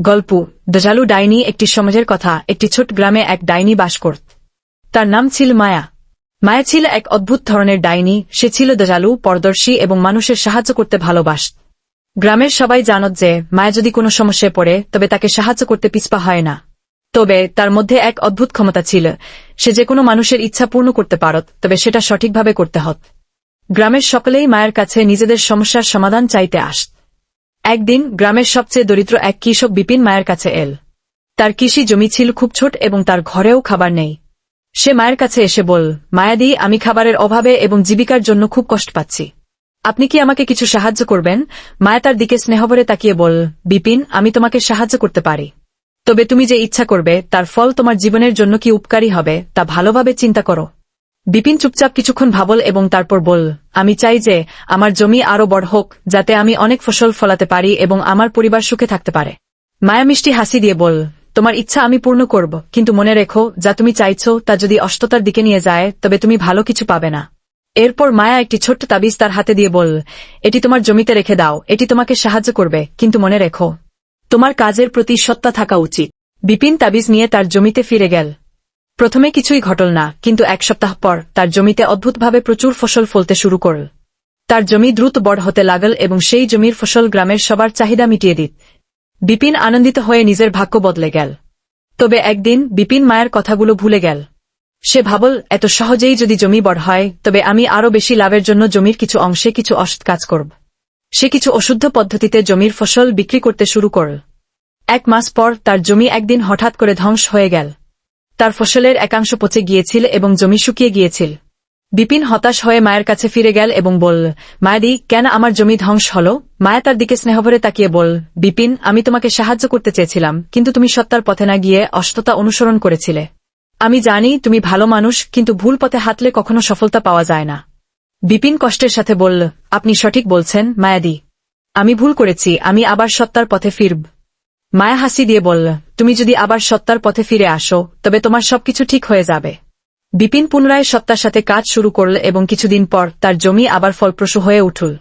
গল্প দজালু ডাইনি একটি সমাজের কথা, একটি ছোট গ্রামে এক ডাইনি বাস করত। তার নাম ছিল মায়া। মায়া ছিল এক অদ্ভুত ধরনের ডাইনি, সে ছিল দজালু পরদর্শী এবং মানুষের সাহায্য করতে ভালোবাসত। গ্রামের সবাই জানত যে, মায়া যদি কোনো সমস্যায় পড়ে, তবে তাকে সাহায্য করতে পিছপা হয় না। তবে তার মধ্যে এক অদ্ভুত ক্ষমতা ছিল। সে যে কোনো মানুষের ইচ্ছা পূর্ণ করতে পারত, তবে সেটা সঠিকভাবে করতে হত। গ্রামের সকলেই মায়ের কাছে নিজেদের সমস্যার সমাধান চাইতে আসত। একদিন গ্রামের সবচেয়ে দরিদ্র এক কৃষক বিপিন মায়ের কাছে এল। তার কৃষি জমি ছিল খুব ছোট এবং তার ঘরেও খাবার নেই। সে মায়ের কাছে এসে বল মায়াদি আমি খাবারের অভাবে এবং জীবিকার জন্য খুব কষ্ট পাচ্ছি। আপনি কি আমাকে কিছু সাহায্য করবেন? মায়া তার দিকে স্নেহভরে তাকিয়ে বল, বিপিন, আমি তোমাকে সাহায্য করতে পারি। তবে তুমি যে ইচ্ছা করবে, তার ফল তোমার জীবনের জন্য কি উপকারী হবে, তা ভালোভাবে চিন্তা করো। বিপিন চুপচাপ কিছুক্ষণ ভাবল এবং তারপর বল আমি চাই যে আমার জমি আরও বড় হোক, যাতে আমি অনেক ফসল ফলাতে পারি এবং আমার পরিবার সুখে থাকতে পারে। মায়া মিষ্টি হাসি দিয়ে বল তোমার ইচ্ছা আমি পূর্ণ করব, কিন্তু মনে রেখো, যা তুমি চাইছো তা যদি অষ্টতার দিকে নিয়ে যায়, তবে তুমি ভালো কিছু পাবে না। এরপর মায়া একটি ছোট্ট তাবিজ তার হাতে দিয়ে বল এটি তোমার জমিতে রেখে দাও, এটি তোমাকে সাহায্য করবে, কিন্তু মনে রেখো, তোমার কাজের প্রতি সত্তা থাকা উচিত। বিপিন তাবিজ নিয়ে তার জমিতে ফিরে গেল। প্রথমে কিছুই ঘটল না, কিন্তু এক সপ্তাহ পর তার জমিতে অদ্ভুতভাবে প্রচুর ফসল ফলতে শুরু করল। তার জমি দ্রুত বড় হতে লাগল এবং সেই জমির ফসল গ্রামের সবার চাহিদা মিটিয়ে দিত। বিপিন আনন্দিত হয়ে নিজের ভাগ্য বদলে গেল। তবে একদিন বিপিন মায়ের কথাগুলো ভুলে গেল। সে ভাবল, এত সহজেই যদি জমি বড় হয়, তবে আমি আরও বেশি লাভের জন্য জমির কিছু অংশে কিছু অসৎ কাজ করব। সে কিছু অশুদ্ধ পদ্ধতিতে জমির ফসল বিক্রি করতে শুরু করল। এক মাস পর তার জমি একদিন হঠাৎ করে ধ্বংস হয়ে গেল। তার ফসলের একাংশ পচে গিয়েছিল এবং জমি শুকিয়ে গিয়েছিল। বিপিন হতাশ হয়ে মায়ের কাছে ফিরে গেল এবং বলল মায়াদি কেন আমার জমি ধ্বংস হল? মায়া তার দিকে স্নেহভরে তাকিয়ে বল বিপিন, আমি তোমাকে সাহায্য করতে চেয়েছিলাম, কিন্তু তুমি সত্তার পথে না গিয়ে অষ্টতা অনুসরণ করেছিলে। আমি জানি তুমি ভালো মানুষ, কিন্তু ভুল পথে হাঁটলে কখনো সফলতা পাওয়া যায় না। বিপিন কষ্টের সাথে বলল, আপনি সঠিক বলছেন মায়াদি আমি ভুল করেছি, আমি আবার সত্তার পথে ফিরব। মায়া হাসি দিয়ে বলল তুমি যদি আবার সত্তার পথে ফিরে আসো, তবে তোমার সবকিছু ঠিক হয়ে যাবে। বিপিন পুনরায় সত্তার সাথে কাজ শুরু করল এবং কিছুদিন পর তার জমি আবার ফলপ্রসূ হয়ে উঠল।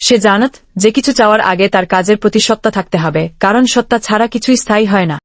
সে জানত যে কিছু চাওয়ার আগে তার কাজের প্রতি সত্তা থাকতে হবে, কারণ সত্তা ছাড়া কিছুই স্থায়ী হয় না।